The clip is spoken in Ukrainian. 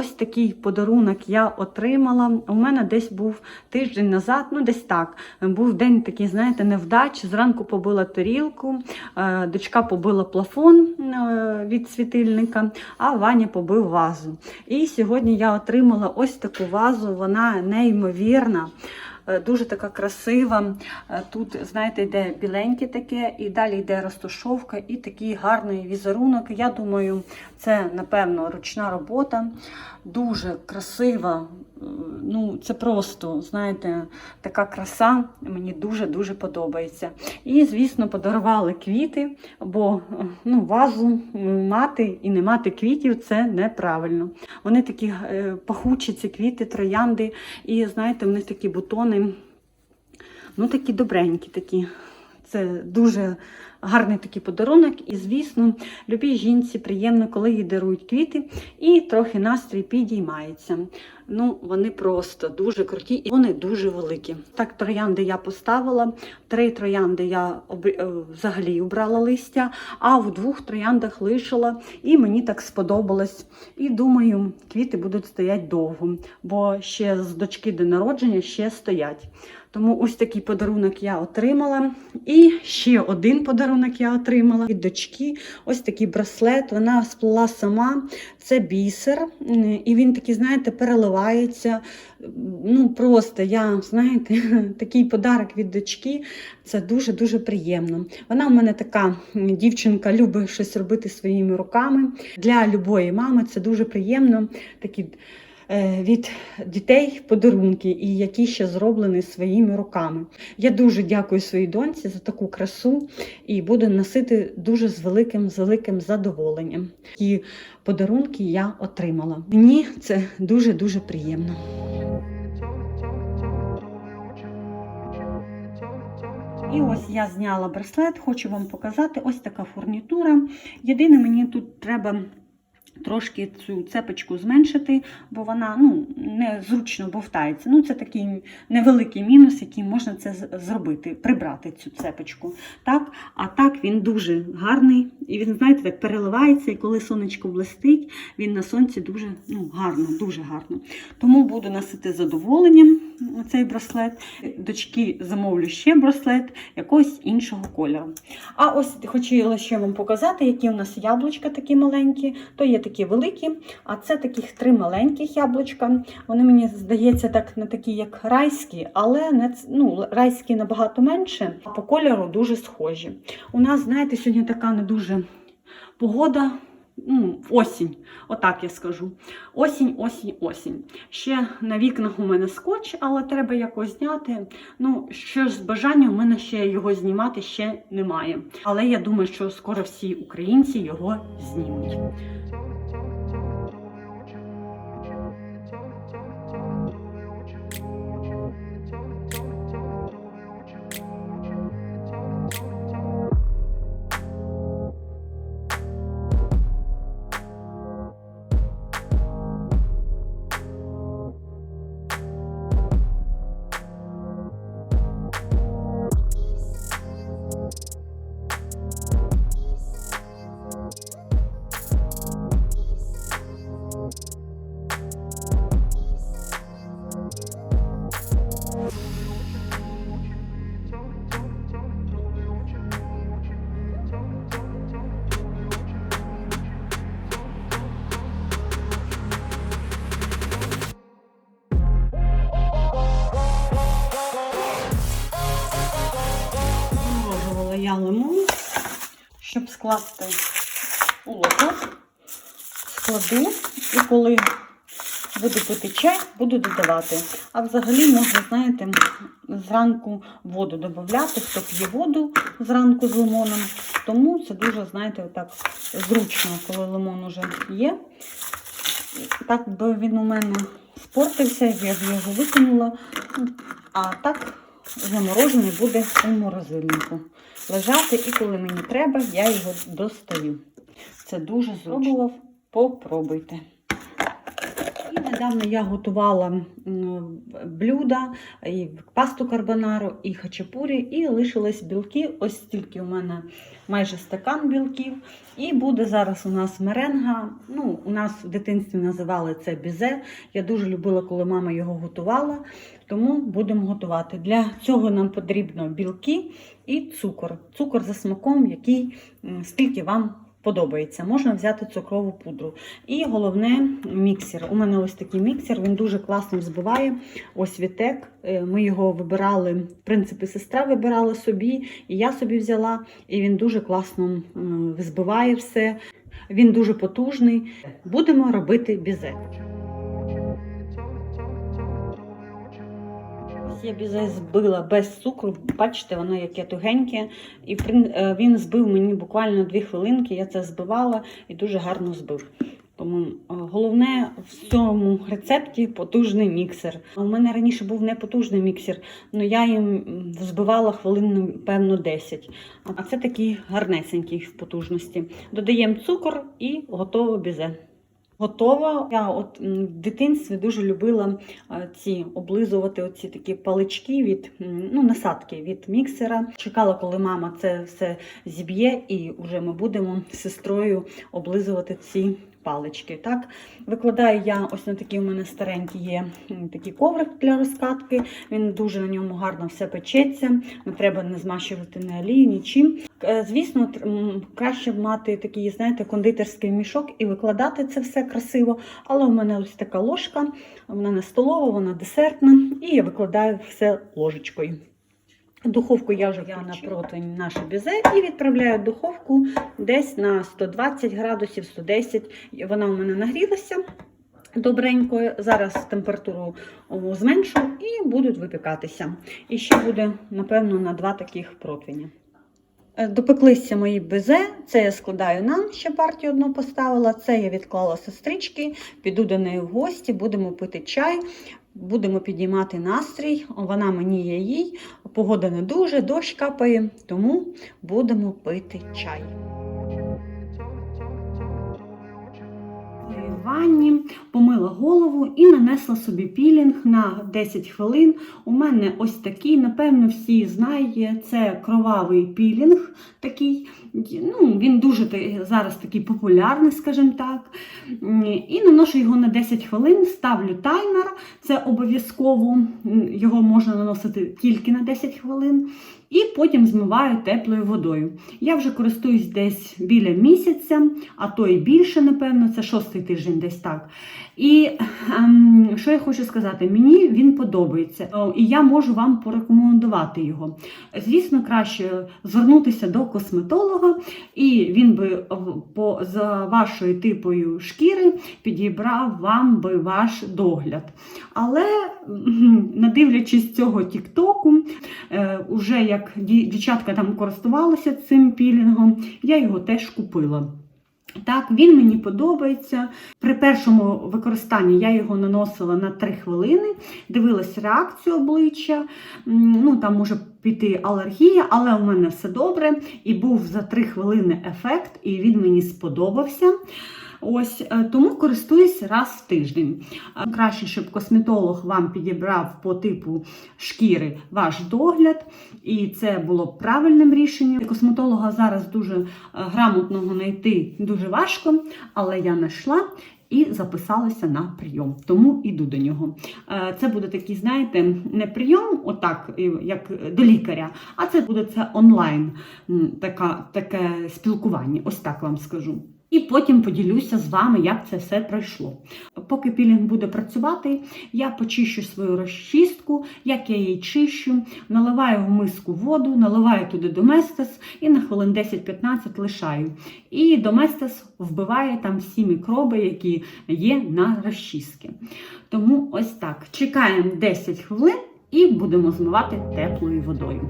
Ось такий подарунок я отримала. У мене десь був тиждень назад, ну десь так. Був день такий, знаєте, невдач. Зранку побила тарілку, е, дочка побила плафон е, від світильника, а Ваня побив вазу. І сьогодні я отримала ось таку вазу. Вона неймовірна. Е, Дуже така красива. Е, Тут, знаєте, йде біленьке таке, і далі йде розташовка, і такий гарний візерунок. Я думаю, це, напевно, ручна робота. Дуже красива. Ну, це просто, знаєте, така краса. Мені дуже-дуже подобається. І, звісно, подарували квіти, бо ну, вазу мати і не мати квітів це неправильно. Вони такі е, пахучі, ці квіти, троянди, і знаєте, в них такі бутони. Ну, такі добренькі такі. Це дуже гарний такий подарунок. І, звісно, любій жінці приємно, коли їй дарують квіти, і трохи настрій підіймається. Ну, вони просто дуже круті і вони дуже великі. Так, троянди я поставила. Три троянди я е, взагалі убрала листя, а в двох трояндах лишила, і мені так сподобалось. І думаю, квіти будуть стояти довго, бо ще з дочки до народження ще стоять. Тому ось такий подарунок я отримала. І ще один подарунок я отримала від дочки. Ось такий браслет. Вона сплела сама. Це бісер. І він такий, знаєте, переливається. Ну, просто я, знаєте, такий подарок від дочки. Це дуже-дуже приємно. Вона в мене така дівчинка, любить щось робити своїми руками. Для любої мами це дуже приємно. Такі від дітей подарунки, і які ще зроблені своїми руками. Я дуже дякую своїй доньці за таку красу і буду носити дуже з великим, з великим задоволенням. Такі подарунки я отримала. Мені це дуже дуже приємно. І ось я зняла браслет, хочу вам показати ось така фурнітура. Єдине, мені тут треба трошки цю цепочку зменшити, бо вона ну, незручно бовтається. Ну, це такий невеликий мінус, який можна це зробити, прибрати цю цепочку. Так? А так він дуже гарний. І він, знаєте, так переливається, і коли сонечко блистить, він на сонці дуже ну, гарно, дуже гарно. Тому буду носити задоволенням цей браслет. Дочки замовлю ще браслет якогось іншого кольору. А ось хотіла ще вам показати, які у нас яблучка такі маленькі. То є такі великі, а це таких три маленьких яблучка. Вони мені здається так не такі, як райські, але не ну, райські набагато менше, а по кольору дуже схожі. У нас, знаєте, сьогодні така не дуже погода. Ну, осінь, отак я скажу. Осінь, осінь, осінь. Ще на вікнах у мене скотч, але треба якось зняти. Ну, що ж з бажанням, у мене ще його знімати ще немає. Але я думаю, що скоро всі українці його знімуть. Щоб скласти у лоток. Складу і коли буду пити чай, буду додавати. А взагалі можна, знаєте, зранку воду додати, хто п'є воду зранку з лимоном. Тому це дуже, знаєте, так зручно, коли лимон уже є. Так би він у мене спортився, я його викинула. А так заморожений буде у морозильнику. Лежати, і коли мені треба, я його достаю. Це дуже зручно. Попробуйте. Недавно я готувала блюда, і пасту карбонару, і хачапурі, і лишились білки. Ось стільки у мене майже стакан білків. І буде зараз у нас меренга. Ну, у нас в дитинстві називали це бізе. Я дуже любила, коли мама його готувала. Тому будемо готувати. Для цього нам потрібно білки і цукор. Цукор за смаком, який м, скільки вам подобається. Можна взяти цукрову пудру. І головне міксер. У мене ось такий міксер, він дуже класно взбиває. Ось вітек. Е, Ми його вибирали, в принципі, сестра вибирала собі, і я собі взяла. І він дуже класно взбиває все. Він дуже потужний. Будемо робити бізе. Я бізе збила без цукру. Бачите, воно яке тугеньке. І е, він збив мені буквально дві хвилинки. Я це збивала і дуже гарно збив. Тому е, головне в цьому рецепті потужний міксер. У мене раніше був не потужний міксер, але я їм збивала хвилин, певно, 10. А це такий гарнесенький в потужності. Додаємо цукор і готово бізе. Готова. Я от в дитинстві дуже любила е, ці облизувати оці такі палички від ну, насадки від міксера. Чекала, коли мама це все зіб'є, і вже ми будемо з сестрою облизувати ці палички. Так, викладаю я ось на такий у мене старенький є такий коврик для розкатки. Він дуже на ньому гарно все печеться. Не треба не змащувати ні олії, нічим. Е, Звісно, краще мати такий, знаєте, кондитерський мішок і викладати це все красиво. Але у мене ось така ложка, вона не столова, вона десертна, і я викладаю все ложечкою. Духовку я вже я на противень наше бізе і відправляю в духовку десь на 120 градусів, 110. Вона у мене нагрілася добренько. Зараз температуру зменшу і будуть випікатися. І ще буде, напевно, на два таких противня. Е, Допеклися мої безе, це я складаю нам, ще партію одну поставила, це я відклала сестрички, піду до неї в гості, будемо пити чай, будемо підіймати настрій. Вона мені є їй, погода не дуже, дощ капає, тому будемо пити чай. Ванні помила голову і нанесла собі пілінг на 10 хвилин. У мене ось такий, напевно, всі знають, це кровавий пілінг. такий. Ну, Він дуже зараз такий популярний, скажімо так. І наношу його на 10 хвилин, ставлю таймер, це обов'язково, його можна наносити тільки на 10 хвилин. І потім змиваю теплою водою. Я вже користуюсь десь біля місяця, а то і більше, напевно, це шостий тиждень десь так. І ем, що я хочу сказати, мені він подобається, і я можу вам порекомендувати його. Звісно, краще звернутися до косметолога, і він би по, за вашою типою шкіри підібрав вам би ваш догляд. Але, надивлячись цього Тіктоку, е, уже як ді- дівчатка там користувалися цим пілінгом, я його теж купила. Так, він мені подобається. При першому використанні я його наносила на 3 хвилини, дивилась реакцію обличчя. Ну, там може піти алергія, але у мене все добре. І був за 3 хвилини ефект, і він мені сподобався. Ось е, тому користуюсь раз в тиждень. Е, Краще, щоб косметолог вам підібрав по типу шкіри ваш догляд, і це було б правильним рішенням. Косметолога зараз дуже е, грамотного знайти дуже важко, але я знайшла. І записалася на прийом, тому іду до нього. Це буде такий, знаєте, не прийом, отак, як до лікаря, а це буде це онлайн, така, таке спілкування. Ось так вам скажу. І потім поділюся з вами, як це все пройшло. Поки пілінг буде працювати, я почищу свою розчистку, як я її чищу, наливаю в миску воду, наливаю туди доместес і на хвилин 10-15 лишаю. І доместес вбиває там всі мікроби, які є на розчистки. Тому ось так. Чекаємо 10 хвилин і будемо змивати теплою водою.